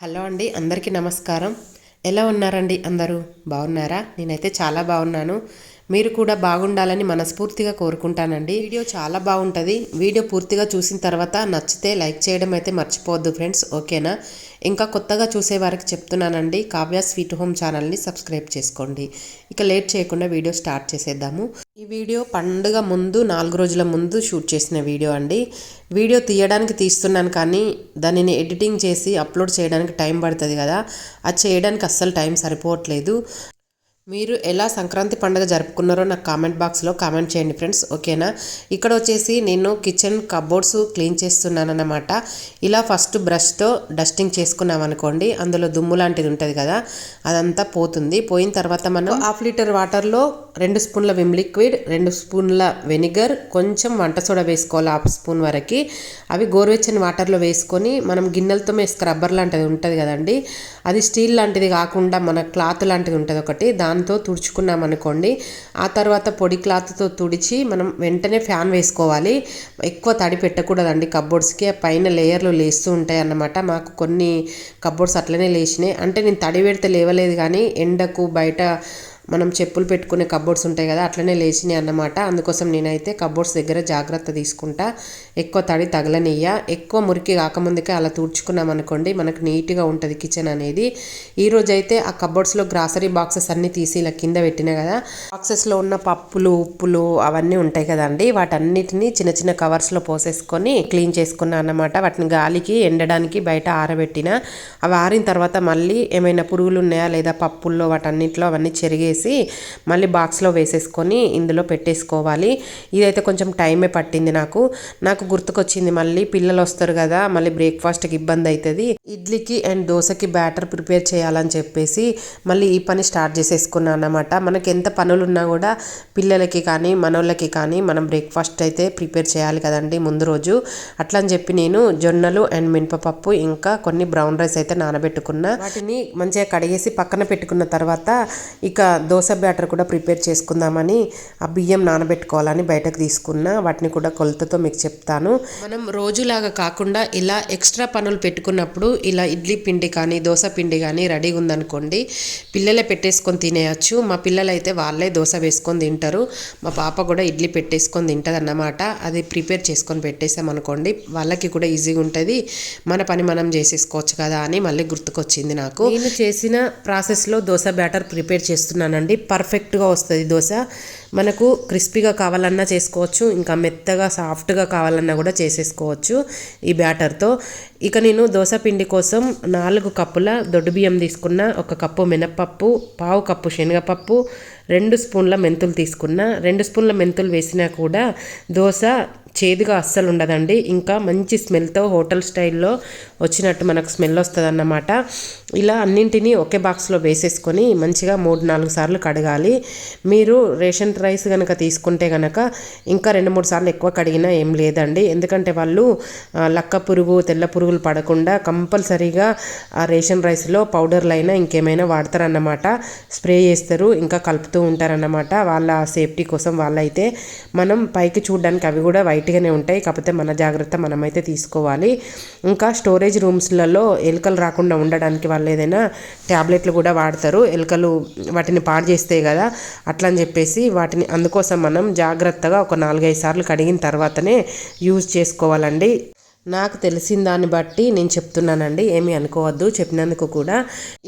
Hello అండి అందరికీ నమస్కారం. ఎలా ఉన్నారండి అందరూ? బాగున్నారా? నేనైతే చాలా బాగున్నాను. మీరు కూడా బాగుండాలని మనస్ఫూర్తిగా కోరుకుంటానండి. వీడియో చాలా బాగుంటుంది. వీడియో పూర్తిగా చూసిన తర్వాత నచ్చితే లైక్ చేయడం అయితే మర్చిపోవద్దు ఫ్రెండ్స్. ఓకేనా? ఇంకా కొత్తగా చూసేవారికి చెప్తున్నానండి కావ్య స్వీట్ హోమ్ ఛానల్ని సబ్స్క్రైబ్ చేసుకోండి. ఇక లేట్ చేయకుండా వీడియో స్టార్ట్ చేసేద్దాము. ఈ వీడియో పండుగ ముందు నాలుగు రోజుల ముందు షూట్ చేసిన వీడియో అండి. వీడియో తీయడానికి తీస్తున్నాను కానీ దానిని ఎడిటింగ్ చేసి అప్లోడ్ చేయడానికి టైం పడుతుంది కదా. అది చేయడానికి అస్సలు టైం సరిపోవట్లేదు. మీరు ఎలా సంక్రాంతి పండుగ జరుపుకున్నారో నాకు కామెంట్ బాక్స్లో కామెంట్ చేయండి ఫ్రెండ్స్ ఓకేనా? ఇక్కడ వచ్చేసి నేను కిచెన్ కబోర్డ్స్ క్లీన్ చేస్తున్నాను అన్నమాట ఇలా ఫస్ట్ బ్రష్తో డస్టింగ్ చేసుకున్నాం అనుకోండి అందులో దుమ్ము లాంటిది ఉంటుంది కదా అదంతా పోతుంది. పోయిన తర్వాత మనం హాఫ్ లీటర్ వాటర్లో రెండు స్పూన్ల విమ్ లిక్విడ్ రెండు స్పూన్ల వెనిగర్ కొంచెం వంట సోడా వేసుకోవాలి హాఫ్ స్పూన్ వరకు. అవి గోరువెచ్చని వాటర్లో వేసుకొని మనం గిన్నెలతో స్క్రబ్బర్ లాంటిది ఉంటుంది కదండి అది స్టీల్ లాంటిది కాకుండా మన క్లాత్ లాంటిది ఉంటుంది ఒకటి దాంతో తుడుచుకున్నాం అనుకోండి ఆ తర్వాత పొడి క్లాత్తో తుడిచి మనం వెంటనే ఫ్యాన్ వేసుకోవాలి. ఎక్కువ తడి పెట్టకూడదండి కబ్బోర్డ్స్కి పైన లేయర్లు లేస్తూ ఉంటాయి అన్నమాట. మాకు కొన్ని కబ్బోర్డ్స్ అట్లనే లేచినాయి. అంటే నేను తడి పెడితే లేవలేదు కానీ ఎండకు బయట మనం చెప్పులు పెట్టుకునే కబోర్డ్స్ ఉంటాయి కదా అట్లనే లేచినాయి అన్నమాట. అందుకోసం నేనైతే కబోర్డ్స్ దగ్గర జాగ్రత్త తీసుకుంటా. ఎక్కువ తడి తగలనియ్య. ఎక్కువ మురికి కాకముందుకే అలా తుడుచుకున్నాం అనుకోండి మనకు నీట్గా ఉంటుంది కిచెన్ అనేది. ఈరోజు అయితే ఆ కబోర్డ్స్లో గ్రాసరీ బాక్సెస్ అన్నీ తీసి ఇలా కింద పెట్టినా కదా బాక్సెస్లో ఉన్న పప్పులు ఉప్పులు అవన్నీ ఉంటాయి కదండి. వాటన్నిటిని చిన్న చిన్న కవర్స్లో పోసేసుకొని క్లీన్ చేసుకున్నా అన్నమాట. వాటిని గాలికి ఎండడానికి బయట ఆరబెట్టిన అవి ఆరిన తర్వాత మళ్ళీ ఏమైనా పురుగులు ఉన్నాయా లేదా పప్పుల్లో వాటన్నిటిలో అవన్నీ చెరిగేసి మళ్ళీ బాక్స్లో వేసేసుకొని ఇందులో పెట్టేసుకోవాలి. ఇదైతే కొంచెం టైమే పట్టింది నాకు. నాకు గుర్తుకొచ్చింది. మళ్ళీ పిల్లలు వస్తారు కదా మళ్ళీ బ్రేక్ఫాస్ట్కి ఇబ్బంది అవుతుంది ఇడ్లీకి అండ్ దోశకి బ్యాటర్ ప్రిపేర్ చేయాలని చెప్పేసి మళ్ళీ ఈ పని స్టార్ట్ చేసేసుకున్నాను అన్నమాట. మనకి ఎంత పనులు ఉన్నా కూడా పిల్లలకి కానీ మనోళ్ళకి కానీ మనం బ్రేక్ఫాస్ట్ అయితే ప్రిపేర్ చేయాలి కదండి ముందు రోజు. అట్లా అని చెప్పి నేను జొన్నలు అండ్ మినపప్పు ఇంకా కొన్ని బ్రౌన్ రైస్ అయితే నానబెట్టుకున్నా. వాటిని మంచిగా కడిగేసి పక్కన పెట్టుకున్న తర్వాత ఇక దోశ బ్యాటర్ కూడా ప్రిపేర్ చేసుకుందామని ఆ బియ్యం నానబెట్టుకోవాలని బయటకు తీసుకున్నా. వాటిని కూడా కొలతతో మీకు చెప్తాను మనం రోజులాగా కాకుండా ఇలా ఎక్స్ట్రా పనులు పెట్టుకున్నప్పుడు ఇలా ఇడ్లీ పిండి కానీ దోశ పిండి కానీ రెడీగా ఉందనుకోండి పిల్లలే పెట్టేసుకొని తినేయచ్చు. మా పిల్లలు అయితే వాళ్ళే దోశ వేసుకొని తింటారు. మా పాప కూడా ఇడ్లీ పెట్టేసుకొని తింటుంది అన్నమాట అది ప్రిపేర్ చేసుకొని పెట్టేసామనుకోండి వాళ్ళకి కూడా ఈజీగా ఉంటుంది. మన పని మనం చేసేసుకోవచ్చు కదా అని మళ్ళీ గుర్తుకొచ్చింది నాకు. నేను చేసిన ప్రాసెస్లో దోశ బ్యాటర్ ప్రిపేర్ చేస్తున్నానండి. పర్ఫెక్ట్గా వస్తుంది దోశ. మనకు క్రిస్పీగా కావాలన్నా చేసుకోవచ్చు ఇంకా మెత్తగా సాఫ్ట్గా కావాలన్నా కూడా చేసేసుకోవచ్చు ఈ బ్యాటర్తో. ఇక నేను దోశ పిండి కోసం నాలుగు కప్పుల దొడ్డు బియ్యం తీసుకున్న ఒక కప్పు మినప్పప్పు పావు కప్పు శనగపప్పు రెండు స్పూన్ల మెంతులు తీసుకున్న. రెండు స్పూన్ల మెంతులు వేసినా కూడా దోశ చేదుగా అస్సలు ఉండదండి. ఇంకా మంచి స్మెల్తో హోటల్ స్టైల్లో వచ్చినట్టు మనకు స్మెల్ వస్తుంది అన్నమాట ఇలా అన్నింటినీ ఒకే బాక్స్లో వేసేసుకొని మంచిగా మూడు నాలుగు సార్లు కడగాలి. మీరు రేషన్ రైస్ కనుక తీసుకుంటే కనుక ఇంకా రెండు మూడు సార్లు ఎక్కువ కడిగినా ఏం లేదండి. ఎందుకంటే వాళ్ళు లక్క పురుగు తెల్ల పురుగు పురుగులు పడకుండా కంపల్సరీగా ఆ రేషన్ రైస్లో పౌడర్లు అయినా ఇంకేమైనా వాడతారన్నమాట. స్ప్రే చేస్తారు ఇంకా కలుపుతూ ఉంటారన్నమాట. వాళ్ళ సేఫ్టీ కోసం వాళ్ళైతే మనం పైకి చూడడానికి అవి కూడా వైట్గానే ఉంటాయి. కాకపోతే మన జాగ్రత్త మనమైతే తీసుకోవాలి. ఇంకా స్టోరేజ్ రూమ్స్లలో ఎలుకలు రాకుండా ఉండడానికి వాళ్ళు ఏదైనా ట్యాబ్లెట్లు కూడా వాడతారు. ఎలుకలు వాటిని పాడు చేస్తాయి కదా అట్లా అని చెప్పేసి వాటిని అందుకోసం మనం జాగ్రత్తగా ఒక నాలుగైదు సార్లు కడిగిన తర్వాతనే యూజ్ చేసుకోవాలండి. నాకు తెలిసిన దాన్ని బట్టి నేను చెప్తున్నానండి ఏమీ అనుకోవద్దు చెప్పినందుకు కూడా.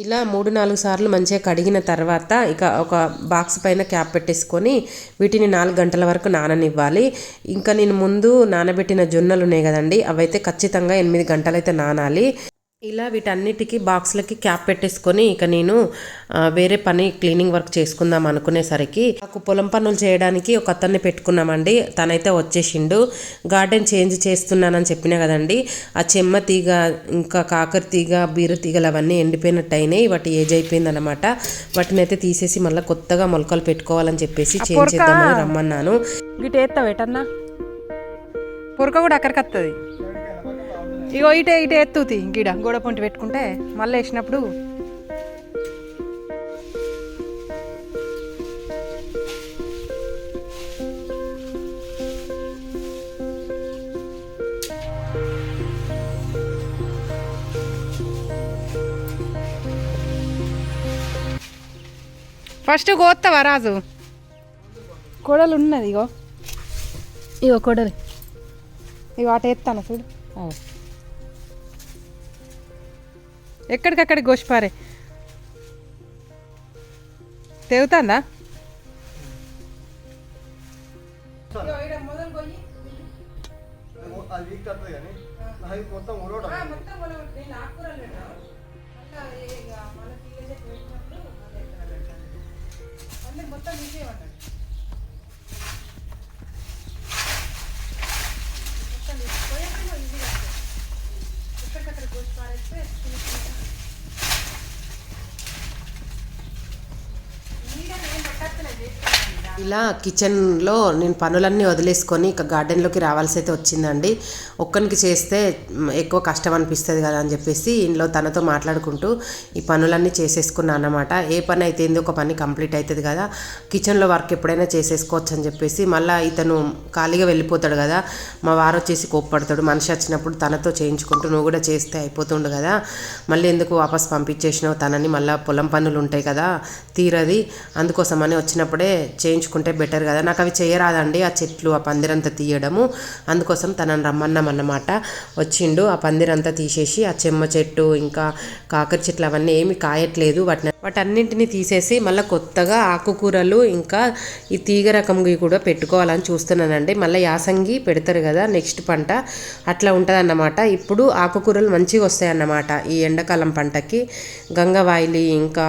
ఇలా మూడు నాలుగు సార్లు మంచిగా కడిగిన తర్వాత ఇక ఒక బాక్స్ పైన క్యాప్ పెట్టేసుకొని వీటిని నాలుగు గంటల వరకు నాననివ్వాలి. ఇంకా నేను ముందు నానబెట్టిన జొన్నలు ఉన్నాయి కదండి అవైతే ఖచ్చితంగా ఎనిమిది గంటలైతే నానాలి. ఇలా వీటన్నిటికీ బాక్స్లకి క్యాప్ పెట్టేసుకొని ఇక నేను వేరే పని క్లీనింగ్ వర్క్ చేసుకుందాం అనుకునేసరికి నాకు పొలం పనులు చేయడానికి ఒక అతన్ని పెట్టుకున్నామండి. తనైతే వచ్చేసిండు. గార్డెన్ చేంజ్ చేస్తున్నానని చెప్పినా కదండి. ఆ చెమ్మ తీగ ఇంకా కాకర తీగ బీర తీగలు అవన్నీ ఎండిపోయినట్టు అయినాయి వాటి ఏజ్ అయిపోయింది అనమాట వాటిని అయితే తీసేసి మళ్ళీ కొత్తగా మొలకలు పెట్టుకోవాలని చెప్పేసి చేంజ్ చేద్దామని రమ్మన్నాను. గిట ఎత్తావు ఎటన్నా? పొరక కూడా అక్కడికి వస్తుంది ఇగో ఇటే ఇటే ఎత్తుతి గిడ. గోడ పొంటి పెట్టుకుంటే మళ్ళీ వేసినప్పుడు ఫస్ట్ కోస్తావా రాజు? కొడలు ఉన్నది ఇగో. ఇగో కొడలు. ఇగో అటు ఎత్తాను చూడు. ఎక్కడికక్కడికి గోసిపారే తెగుతుందా? తప్పదు కానీ అది మొత్తం ఉరవడం ఇలా కిచెన్లో నేను పనులన్నీ వదిలేసుకొని ఇక గార్డెన్లోకి రావాల్సి అయితే వచ్చిందండి. ఒక్కనికి చేస్తే ఎక్కువ కష్టం అనిపిస్తుంది కదా అని చెప్పేసి ఇంట్లో తనతో మాట్లాడుకుంటూ ఈ పనులన్నీ చేసేసుకున్నాను అన్నమాట. ఏ పని అయితే ఏందో ఒక పని కంప్లీట్ అవుతుంది కదా కిచెన్లో వర్క్ ఎప్పుడైనా చేసేసుకోవచ్చు అని చెప్పేసి మళ్ళీ ఇతను ఖాళీగా వెళ్ళిపోతాడు కదా మా వారు వచ్చేసి కోప్పడతాడు. మనిషి వచ్చినప్పుడు తనతో చేయించుకుంటూ నువ్వు కూడా చేస్తే అయిపోతుండు కదా మళ్ళీ ఎందుకు వాపస్ పంపించేసినావు తనని? మళ్ళీ పొలం పనులు ఉంటాయి కదా తీరది. అందుకోసమని వచ్చినప్పుడే చేసుకుంటే బెటర్ కదా. నాకు అవి చేయరాదండి ఆ చెట్లు ఆ పందిరంతా తీయడము. అందుకోసం తనని రమ్మన్నామన్నమాట. వచ్చిండు ఆ పందిరంతా తీసేసి ఆ చెమ్మ చెట్టు ఇంకా కాకర చెట్లు అవన్నీ ఏమి కాయట్లేదు. వాటిని వాటన్నింటిని తీసేసి మళ్ళీ కొత్తగా ఆకుకూరలు ఇంకా ఈ తీగ రకంవి కూడా పెట్టుకోవాలని చూస్తున్నానండి. మళ్ళీ యాసంగి పెడతారు కదా నెక్స్ట్ పంట. అట్లా ఉంటుందన్నమాట. ఇప్పుడు ఆకుకూరలు మంచిగా వస్తాయన్నమాట ఈ ఎండాకాలం పంటకి. గంగవాయిలి ఇంకా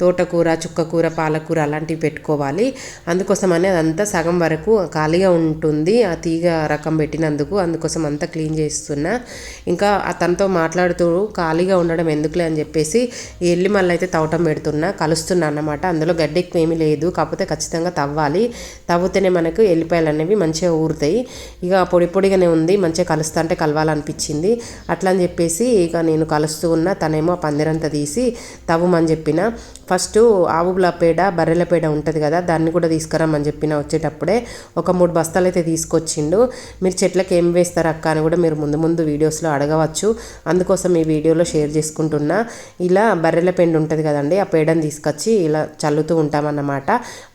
తోటకూర చుక్కకూర పాలకూర అలాంటివి పెట్టుకోవాలి. అందుకోసమని అదంతా సగం వరకు ఖాళీగా ఉంటుంది. ఆ తీగ రకం పెట్టినందుకు అందుకోసం అంతా క్లీన్ చేస్తున్నా. ఇంకా అతనితో మాట్లాడుతూ ఖాళీగా ఉండడం ఎందుకులే అని చెప్పేసి ఎల్లి మళ్ళీ అయితే తవ్వటం పెడుతున్నా. కలుస్తున్నా అన్నమాట. అందులో గడ్డి ఎక్కువ ఏమీ లేదు. కాకపోతే ఖచ్చితంగా తవ్వాలి. తవ్వుతేనే మనకు ఎల్లిపాయలు అనేవి మంచిగా ఊరుతాయి. ఇక పొడి పొడిగానే ఉంది. మంచిగా కలుస్తా అంటే కలవాలనిపించింది. అట్లా అని చెప్పేసి ఇక నేను కలుస్తూ ఉన్నా. తనేమో ఆ పందిరంతా తీసి తవ్వమని చెప్పిన. ఫస్ట్ ఆవుల పేడ బర్రెల పేడ ఉంటుంది కదా దాన్ని కూడా తీసుకురమ్మని చెప్పిన వచ్చేటప్పుడే ఒక మూడు బస్తాలు అయితే తీసుకొచ్చిండు. మీరు చెట్లకి ఏం వేస్తారు అక్క అని కూడా మీరు ముందు ముందు వీడియోస్లో అడగవచ్చు. అందుకోసం ఈ వీడియోలో షేర్ చేసుకుంటున్నా. ఇలా బర్రెల పెండు ఉంటుంది కదండి ఆ పేడని తీసుకొచ్చి ఇలా చల్లుతూ ఉంటామన్నమాట.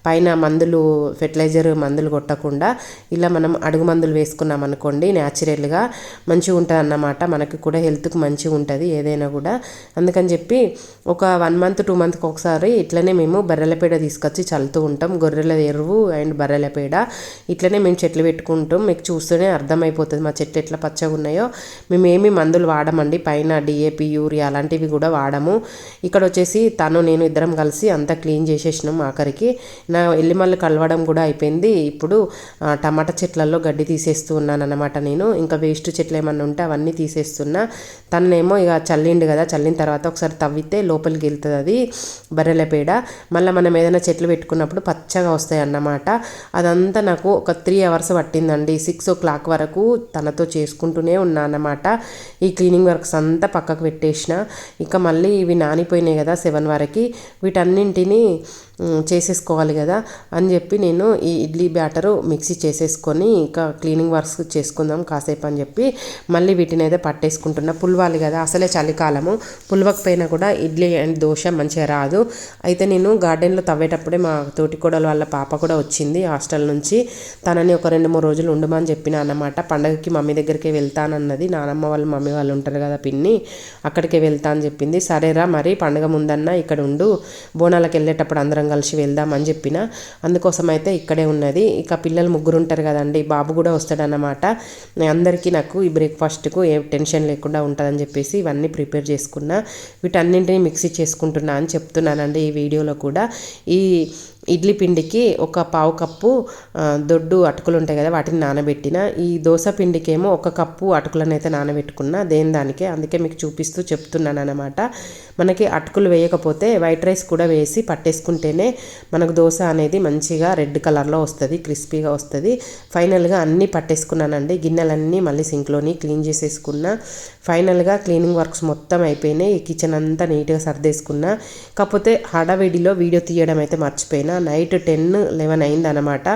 పైన మందులు ఫెర్టిలైజర్ మందులు కొట్టకుండా ఇలా మనం అడుగు మందులు వేసుకున్నాం అనుకోండి న్యాచురల్గా మంచిగా ఉంటుంది అన్నమాట. మనకి కూడా హెల్త్కి మంచిగా ఉంటుంది ఏదైనా కూడా. అందుకని చెప్పి ఒక వన్ మంత్ టూ మంత్కి ఒకసారి ఇట్లనే మేము బర్రెల పేడ తీసుకొచ్చి చల్లుతూ ఉంటాం. గొర్రెల ఎరువు అండ్ బర్రెల పేడ. ఇట్లనే మేము చెట్లు పెట్టుకుంటాం. మీకు చూస్తూనే అర్థమైపోతుంది మా చెట్లు ఎట్లా పచ్చగా ఉన్నాయో. మేము ఏమి మందులు వాడమండి? పైన డిఏపి యూరియా అలాంటివి కూడా వాడము. ఇక్కడ వచ్చేసి తను నేను ఇద్దరం కలిసి అంతా క్లీన్ చేసేసినాం ఆఖరికి. నా ఎల్లిమల్లు కలవడం కూడా అయిపోయింది. ఇప్పుడు టమాటా చెట్లలో గడ్డి తీసేస్తూ ఉన్నాను అనమాట నేను. ఇంకా వేస్ట్ చెట్లు ఏమన్నా ఉంటే అవన్నీ తీసేస్తున్నా. తనేమో ఇక చల్లిండు కదా. చల్లిన తర్వాత ఒకసారి తవ్వితే లోపలికి వెళ్తుంది అది బర్రెల పేడ. మళ్ళీ మనం ఏదైనా చెట్లు పెట్టుకున్నప్పుడు పచ్చగా వస్తాయి అన్నమాట అదంతా నాకు ఒక త్రీ అవర్స్ పట్టిందండి. సిక్స్ ఓ క్లాక్ వరకు తనతో చేసుకుంటూనే ఉన్నానమాట అన్నమాట ఈ క్లీనింగ్ వర్క్స్ అంతా పక్కకు పెట్టేసిన. ఇక మళ్ళీ ఇవి నానిపోయినాయి కదా సెవెన్ వరకు. వీటన్నింటినీ చేసేసుకోవాలి కదా అని చెప్పి నేను ఈ ఇడ్లీ బ్యాటరు మిక్సీ చేసేసుకొని ఇంకా క్లీనింగ్ వర్క్స్ చేసుకుందాం కాసేపు అని చెప్పి మళ్ళీ వీటిని అయితే పట్టేసుకుంటున్నా. పులవాలి కదా అసలే చలికాలము. పులవకపోయినా కూడా ఇడ్లీ అండ్ దోశ మంచిగా రాదు. అయితే నేను గార్డెన్లో తవ్వేటప్పుడే మా తోటికోడల వాళ్ళ పాప కూడా వచ్చింది హాస్టల్ నుంచి. తనని ఒక రెండు మూడు రోజులు ఉండమని చెప్పిన అన్నమాట. పండగకి మమ్మీ దగ్గరికి వెళ్తానన్నది. నానమ్మ వాళ్ళు మమ్మీ వాళ్ళు ఉంటారు కదా పిన్ని అక్కడికే వెళ్తా అని చెప్పింది. సరేరా మరి పండగ ముందన్నా ఇక్కడ ఉండు. బోనాలకు వెళ్ళేటప్పుడు అందరం కలిసి వెళ్దాం అని చెప్పిన. అందుకోసం అయితే ఇక్కడే ఉన్నది. ఇక పిల్లలు ముగ్గురు ఉంటారు కదండి. బాబు కూడా వస్తాడన్నమాట. అందరికీ నాకు ఈ బ్రేక్ఫాస్ట్కు ఏ టెన్షన్ లేకుండా ఉంటుందని చెప్పేసి ఇవన్నీ ప్రిపేర్ చేసుకున్నా. వీటన్నింటినీ మిక్సీ చేసుకుంటున్నా అని చెప్తున్నానండి ఈ వీడియోలో కూడా. ఈ ఇడ్లీ పిండికి ఒక పావు కప్పు దొడ్డు అటుకులు ఉంటాయి కదా వాటిని నానబెట్టిన ఈ దోశ పిండికేమో ఒక కప్పు అటుకులను అయితే నానబెట్టుకున్నా దేని దానికే అందుకే మీకు చూపిస్తూ చెప్తున్నాను అనమాట మనకి అటుకులు వేయకపోతే వైట్ రైస్ కూడా వేసి పట్టేసుకుంటేనే మనకు దోశ అనేది మంచిగా రెడ్ కలర్లో వస్తుంది క్రిస్పీగా వస్తుంది. ఫైనల్గా అన్నీ పట్టేసుకున్నానండి గిన్నెలన్నీ మళ్ళీ సింక్లోని క్లీన్ చేసేసుకున్నా ఫైనల్గా క్లీనింగ్ వర్క్స్ మొత్తం అయిపోయినాయి. ఈ కిచెన్ అంతా నీట్గా సర్దేసుకున్నా. కాకపోతే హడావిడిలో వీడియో తీయడం అయితే మర్చిపోయినా. నైట్ టెన్ లెవెన్ అయింది అనమాట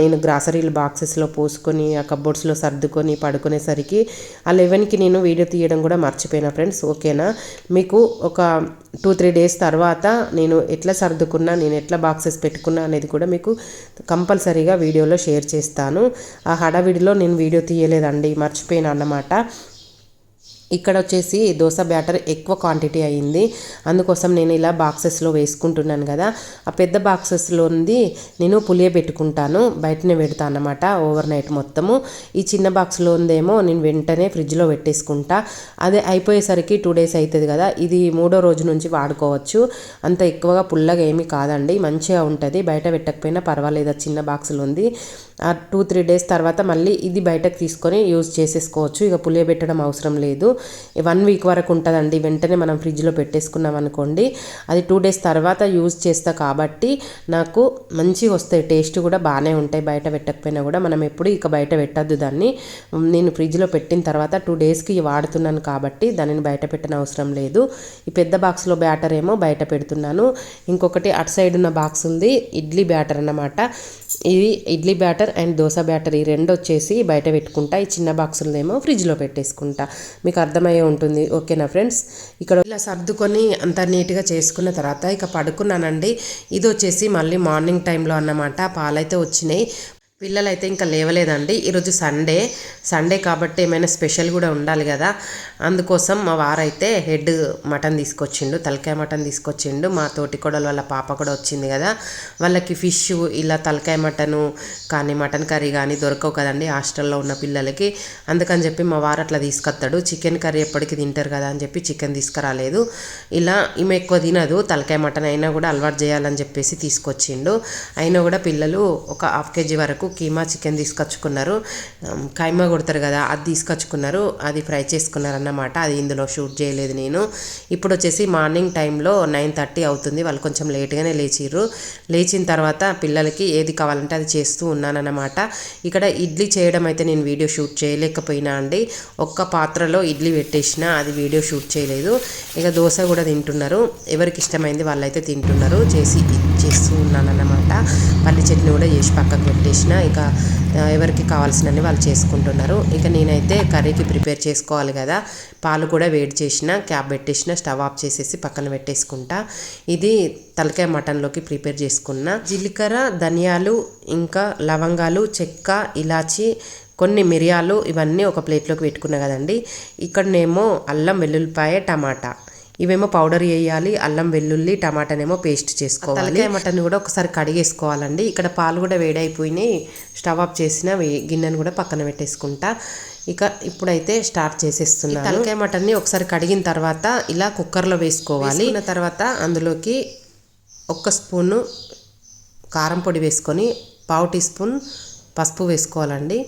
నేను గ్రాసరీలు బాక్సెస్లో పోసుకొని ఆ కబోర్డ్స్లో సర్దుకొని పడుకునేసరికి ఆ లెవెన్కి నేను వీడియో తీయడం కూడా మర్చిపోయినా ఫ్రెండ్స్. ఓకేనా? మీకు ఒక టూ త్రీ డేస్ తర్వాత నేను ఎట్లా సర్దుకున్నా నేను ఎట్లా బాక్సెస్ పెట్టుకున్నా అనేది కూడా మీకు కంపల్సరీగా వీడియోలో షేర్ చేస్తాను. ఆ హడావిడిలో నేను వీడియో తీయలేదండి మర్చిపోయినా అన్నమాట. ఇక్కడ వచ్చేసి దోశ బ్యాటర్ ఎక్కువ క్వాంటిటీ అయ్యింది. అందుకోసం నేను ఇలా బాక్సెస్లో వేసుకుంటున్నాను కదా. ఆ పెద్ద బాక్సెస్లో ఉంది. నేను పులియ పెట్టుకుంటాను. బయటనే పెడతాను అన్నమాట ఓవర్ నైట్ మొత్తము. ఈ చిన్న బాక్స్లో ఉందేమో నేను వెంటనే ఫ్రిడ్జ్లో పెట్టేసుకుంటా. అదే అయిపోయేసరికి టూ డేస్ అవుతుంది కదా. ఇది మూడో రోజు నుంచి వాడుకోవచ్చు. అంత ఎక్కువగా పుల్లగా ఏమీ కాదండి. మంచిగా ఉంటుంది. బయట పెట్టకపోయినా పర్వాలేదు. చిన్న బాక్సులు ఉంది. ఆ టూ త్రీ డేస్ తర్వాత మళ్ళీ ఇది బయటకు తీసుకొని యూజ్ చేసేసుకోవచ్చు. ఇక పులియ పెట్టడం అవసరం లేదు. వన్ వీక్ వరకు ఉంటుందండి. వెంటనే మనం ఫ్రిడ్జ్లో పెట్టేసుకున్నాం అనుకోండి అది టూ డేస్ తర్వాత యూజ్ చేస్తా కాబట్టి నాకు మంచిగా వస్తాయి. టేస్ట్ కూడా బాగానే ఉంటాయి. బయట పెట్టకపోయినా కూడా మనం ఎప్పుడు ఇక బయట పెట్టద్దు దాన్ని. నేను ఫ్రిడ్జ్లో పెట్టిన తర్వాత టూ డేస్కి వాడుతున్నాను కాబట్టి దానిని బయట పెట్టిన అవసరం లేదు. ఈ పెద్ద బాక్స్లో బ్యాటర్ ఏమో బయట పెడుతున్నాను. ఇంకొకటి అటు సైడ్ ఉన్న బాక్స్ ఉంది ఇడ్లీ బ్యాటర్ అన్నమాట. ఇది idli batter and dosa batter ఈ రెండు వచ్చేసి బయట పెట్టుకుంటా. ఈ చిన్న బాక్సులనేమో ఫ్రిడ్జ్లో పెట్టేసుకుంటా. మీకు అర్థమయ్యే ఉంటుంది. ఓకేనా ఫ్రెండ్స్? ఇక్కడ ఇలా సర్దుకొని అంత నీట్గా చేసుకున్న తర్వాత ఇక పడుకున్నానండి. ఇది వచ్చేసి మళ్ళీ మార్నింగ్ టైంలో అన్నమాట. పాలైతే వచ్చినాయి. పిల్లలైతే ఇంకా లేవలేదండి. ఈరోజు సండే. సండే కాబట్టి ఏమైనా స్పెషల్ కూడా ఉండాలి కదా. అందుకోసం మా వారైతే హెడ్ మటన్ తీసుకొచ్చిండు తలకాయ మటన్ తీసుకొచ్చిండు. మా తోటి కొడలు వాళ్ళ పాప కూడా వచ్చింది కదా. వాళ్ళకి ఫిష్ ఇలా తలకాయ మటను కానీ మటన్ కర్రీ కానీ దొరకవు కదండి హాస్టల్లో ఉన్న పిల్లలకి. అందుకని చెప్పి మా వారు అట్లా తీసుకొస్తాడు. చికెన్ కర్రీ ఎప్పటికీ తింటారు కదా అని చెప్పి చికెన్ తీసుకురాలేదు. ఇలా ఈమె ఎక్కువ తినదు. తలకాయ మటన్ అయినా కూడా అలవాటు చేయాలని చెప్పేసి తీసుకొచ్చిండు. అయినా కూడా పిల్లలు ఒక హాఫ్ కేజీ వరకు కీమా చికెన్ తీసుకొచ్చుకున్నారు. కైమా కొడతారు కదా అది తీసుకొచ్చుకున్నారు. అది ఫ్రై చేసుకున్నారు అన్నమాట అది ఇందులో షూట్ చేయలేదు నేను. ఇప్పుడు వచ్చేసి మార్నింగ్ టైంలో నైన్ థర్టీ అవుతుంది. వాళ్ళు కొంచెం లేట్గానే లేచిర్రు. లేచిన తర్వాత పిల్లలకి ఏది కావాలంటే అది చేస్తూ ఉన్నానన్నమాట. ఇక్కడ ఇడ్లీ చేయడం అయితే నేను వీడియో షూట్ చేయలేకపోయినా అండి. ఒక్క పాత్రలో ఇడ్లీ పెట్టేసిన అది వీడియో షూట్ చేయలేదు. ఇక దోశ కూడా తింటున్నారు. ఎవరికి ఇష్టమైంది వాళ్ళైతే తింటున్నారు. చేసి చేస్తూ ఉన్నానన్నమాట. పల్లి చట్నీ కూడా చేసి పక్కకు పెట్టేసిన. ఇక ఎవరికి కావాల్సినవి వాళ్ళు చేసుకుంటున్నారు. ఇక నేనైతే కర్రీకి ప్రిపేర్ చేసుకోవాలి కదా. పాలు కూడా వేడి చేసిన క్యాప్ పెట్టేసిన స్టవ్ ఆఫ్ చేసేసి పక్కన పెట్టేసుకుంటా. ఇది తలకాయ మటన్లోకి ప్రిపేర్ చేసుకున్న. జీలకర్ర ధనియాలు ఇంకా లవంగాలు చెక్క ఇలాచి కొన్ని మిరియాలు ఇవన్నీ ఒక ప్లేట్లోకి పెట్టుకున్నా కదండి. ఇక్కడనేమో అల్లం వెల్లుల్లిపాయ టమాటా. ఇవేమో పౌడర్ వేయాలి అల్లం వెల్లుల్లి టమాటానేమో పేస్ట్ చేసుకోవాలి. మటన్ కూడా ఒకసారి కడిగేసుకోవాలండి. ఇక్కడ పాలు కూడా వేడైపోయినాయి. స్టవ్ ఆఫ్ చేసిన గిన్నెను కూడా పక్కన పెట్టేసుకుంటా. ఇక ఇప్పుడైతే స్టార్ట్ చేసేస్తున్నాను. తలకాయ మటన్ని ఒకసారి కడిగిన తర్వాత ఇలా కుక్కర్లో వేసుకోవాలి. తర్వాత అందులోకి ఒక్క స్పూను కారం పొడి వేసుకొని పావు టీ స్పూన్ పసుపు వేసుకోవాలండి.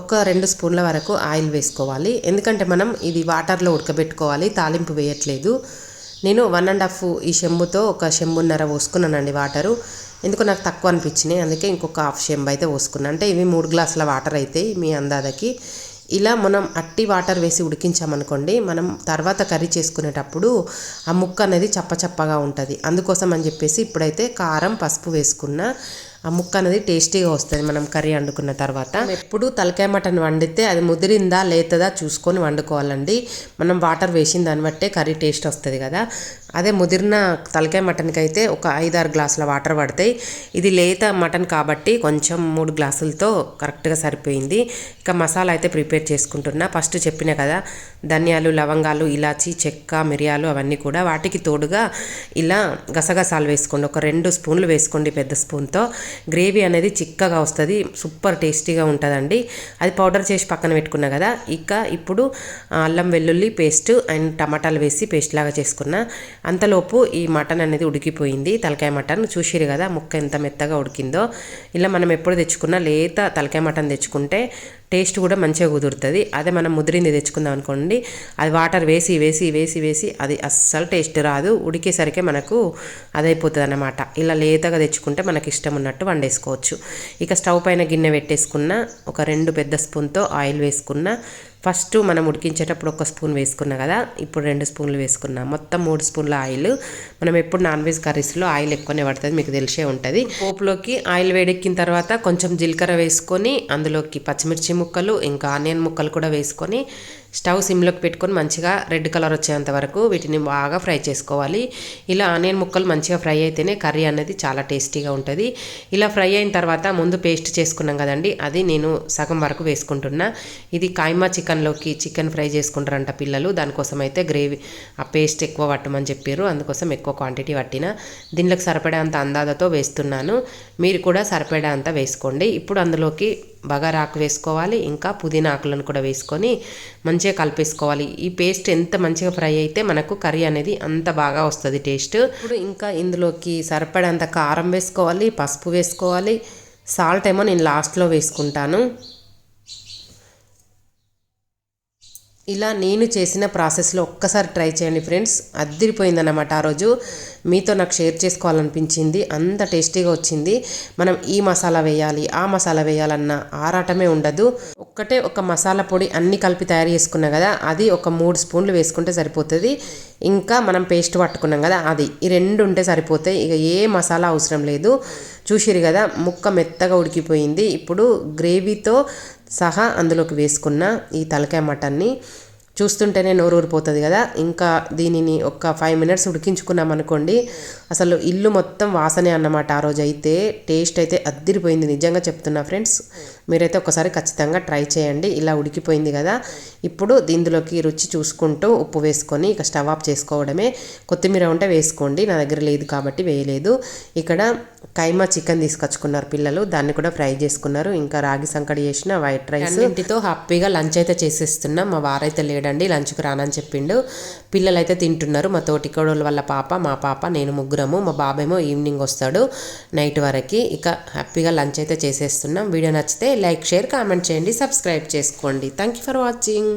ఒక రెండు స్పూన్ల వరకు ఆయిల్ వేసుకోవాలి. ఎందుకంటే మనం ఇది వాటర్లో ఉడకబెట్టుకోవాలి. తాలింపు వేయట్లేదు. నేను వన్ అండ్ హాఫ్ ఈ చెంబుతో ఒక చెంబున్నర పోసుకున్నానండి వాటరు. ఎందుకు నాకు తక్కువ అనిపించినాయి. అందుకే ఇంకొక హాఫ్ చెంబు అయితే పోసుకున్నాను అంటే ఇవి మూడు గ్లాసుల వాటర్ అయితే మీ అందాదకి ఇలా మనం అట్టి వాటర్ వేసి ఉడికించామనుకోండి మనం తర్వాత కర్రీ చేసుకునేటప్పుడు ఆ ముక్క అనేది చప్పచప్పగా ఉంటుంది. అందుకోసం అని చెప్పేసి ఇప్పుడైతే కారం పసుపు వేసుకున్న. ఆ ముక్క అనేది టేస్టీగా వస్తుంది. మనం కర్రీ వండుకున్న తర్వాత ఎప్పుడు తలకాయ మటన్ వండితే అది ముదిరిందా లేతదా చూసుకొని వండుకోవాలండి. మనం వాటర్ వేసిన దాన్ని బట్టే కర్రీ టేస్ట్ వస్తుంది కదా. అదే ముదిరిన తలకాయ మటన్కి అయితే ఒక ఐదారు గ్లాసుల వాటర్ పడతాయి. ఇది లేత మటన్ కాబట్టి కొంచెం మూడు గ్లాసులతో కరెక్ట్గా సరిపోయింది. ఇక మసాలా అయితే ప్రిపేర్ చేసుకుంటున్నా. ఫస్ట్ చెప్పిన కదా ధనియాలు లవంగాలు ఇలాచి చెక్క మిరియాలు అవన్నీ కూడా వాటికి తోడుగా ఇలా గసగసాలు వేసుకోండి. ఒక రెండు స్పూన్లు వేసుకోండి పెద్ద స్పూన్తో. గ్రేవీ అనేది చిక్కగా వస్తుంది సూపర్ టేస్టీగా ఉంటుందండి. అది పౌడర్ చేసి పక్కన పెట్టుకున్నా కదా ఇక ఇప్పుడు అల్లం వెల్లుల్లి పేస్ట్ అండ్ టమాటాలు వేసి పేస్ట్ లాగా చేసుకున్నా. అంతలోపు ఈ మటన్ అనేది ఉడికిపోయింది. తలకాయ మటన్ చూసిరు కదా ముక్క ఎంత మెత్తగా ఉడికిందో. ఇలా మనం ఎప్పుడు తెచ్చుకున్నా లేత తలకాయ మటన్ తెచ్చుకుంటే టేస్ట్ కూడా మంచిగా కుదురుతుంది. అదే మనం ముదిరింది తెచ్చుకుందాం అనుకోండి అది వాటర్ వేసి వేసి వేసి వేసి అది అస్సలు టేస్ట్ రాదు. ఉడికేసరికి మనకు అదైపోతుంది అన్నమాట ఇలా లేతగా తెచ్చుకుంటే మనకి ఇష్టం ఉన్నట్టు వండేసుకోవచ్చు. ఇక స్టవ్ పైన గిన్నె పెట్టేసుకున్న ఒక రెండు పెద్ద స్పూన్తో ఆయిల్ వేసుకున్న ఫస్ట్ మనం ఉడికించేటప్పుడు ఒక స్పూన్ వేసుకున్నా కదా ఇప్పుడు రెండు స్పూన్లు వేసుకున్నా. మొత్తం మూడు స్పూన్ల ఆయిల్. మనం ఎప్పుడు నాన్ వెజ్ కర్రీస్లో ఆయిల్ ఎక్కువనే పడుతుంది మీకు తెలిసే ఉంటుంది. పోపులోకి ఆయిల్ వేడెక్కిన తర్వాత కొంచెం జీలకర్ర వేసుకొని అందులోకి పచ్చిమిర్చి ముక్కలు ఇంకా ఆనియన్ ముక్కలు కూడా వేసుకొని స్టవ్ సిమ్లోకి పెట్టుకొని మంచిగా రెడ్ కలర్ వచ్చేంత వరకు వీటిని బాగా ఫ్రై చేసుకోవాలి. ఇలా ఆనియన్ ముక్కలు మంచిగా ఫ్రై అయితేనే కర్రీ అనేది చాలా టేస్టీగా ఉంటుంది. ఇలా ఫ్రై అయిన తర్వాత ముందు పేస్ట్ చేసుకున్నాం కదండి అది నేను సగం వరకు వేసుకుంటున్నా. ఇది కాయమా చికెన్లోకి చికెన్ ఫ్రై చేసుకుంటారంట పిల్లలు దానికోసం అయితే గ్రేవీ ఆ పేస్ట్ ఎక్కువ పట్టమని చెప్పారు అందుకోసం ఎక్కువ క్వాంటిటీ పట్టిన. దీనిలోకి సరిపడే అంత అందాదతో వేస్తున్నాను. మీరు కూడా సరిపడే అంత వేసుకోండి. ఇప్పుడు అందులోకి బగారాకు వేసుకోవాలి ఇంకా పుదీనా ఆకులను కూడా వేసుకొని మంచిగా కలిపేసుకోవాలి. ఈ పేస్ట్ ఎంత మంచిగా ఫ్రై అయితే మనకు కర్రీ అనేది అంత బాగా వస్తుంది టేస్ట్. ఇప్పుడు ఇంకా ఇందులోకి సరిపడేంత కారం వేసుకోవాలి పసుపు వేసుకోవాలి. సాల్ట్ ఏమో నేను లాస్ట్లో వేసుకుంటాను. ఇలా నేను చేసిన ప్రాసెస్లో ఒక్కసారి ట్రై చేయండి ఫ్రెండ్స్. అద్దరిపోయిందన్నమాట ఆ రోజు. మీతో నాకు షేర్ చేసుకోవాలనిపించింది. అంత టేస్టీగా వచ్చింది. మనం ఈ మసాలా వేయాలి ఆ మసాలా వేయాలన్న ఆరాటమే ఉండదు. ఒక్కటే ఒక మసాలా పొడి అన్ని కలిపి తయారు చేసుకున్నాం కదా అది ఒక మూడు స్పూన్లు వేసుకుంటే సరిపోతుంది. ఇంకా మనం పేస్ట్ పట్టుకున్నాం కదా అది. ఈ రెండు ఉంటే సరిపోతాయి. ఇక ఏ మసాలా అవసరం లేదు. చూసిరు కదా ముక్క మెత్తగా ఉడికిపోయింది. ఇప్పుడు గ్రేవీతో సహా అందులోకి వేసుకున్న ఈ తలకాయ మటన్ని చూస్తుంటేనే నోరు ఊరిపోతుంది కదా. ఇంకా దీనిని ఒక ఫైవ్ మినిట్స్ ఉడికించుకున్నాం అనుకోండి అసలు ఇల్లు మొత్తం వాసనే అన్నమాట ఆ రోజు అయితే. టేస్ట్ అయితే అద్దిరిపోయింది నిజంగా చెప్తున్నా ఫ్రెండ్స్ మీరైతే ఒకసారి ఖచ్చితంగా ట్రై చేయండి ఇలా ఉడికిపోయింది కదా. ఇప్పుడు దీనిలోకి రుచి చూసుకుంటూ ఉప్పు వేసుకొని ఇక స్టవ్ ఆఫ్ చేసుకోవడమే. కొత్తిమీర ఉంటే వేసుకోండి నా దగ్గర లేదు కాబట్టి వేయలేదు. ఇక్కడ కైమా చికెన్ తీసుకొచ్చుకున్నారు పిల్లలు. దాన్ని కూడా ఫ్రై చేసుకున్నారు. ఇంకా రాగి సంకడి చేసిన వైట్ రైస్. ఇంటితో హ్యాపీగా లంచ్ అయితే చేసేస్తున్నాం. మా వారైతే లేడండి లంచ్కి రానని చెప్పిండు. పిల్లలు అయితే తింటున్నారు. మా తోటికోడోళ్ళ వాళ్ళ పాప మా పాప నేను ముగ్గురము. మా బాబేమో ఈవినింగ్ వస్తాడు నైట్ వరకు. ఇక హ్యాపీగా లంచ్ అయితే చేసేస్తున్నాం. వీడియో నచ్చితే లైక్ షేర్ కామెంట్ చేయండి. సబ్స్క్రైబ్ చేసుకోండి. Thank you for watching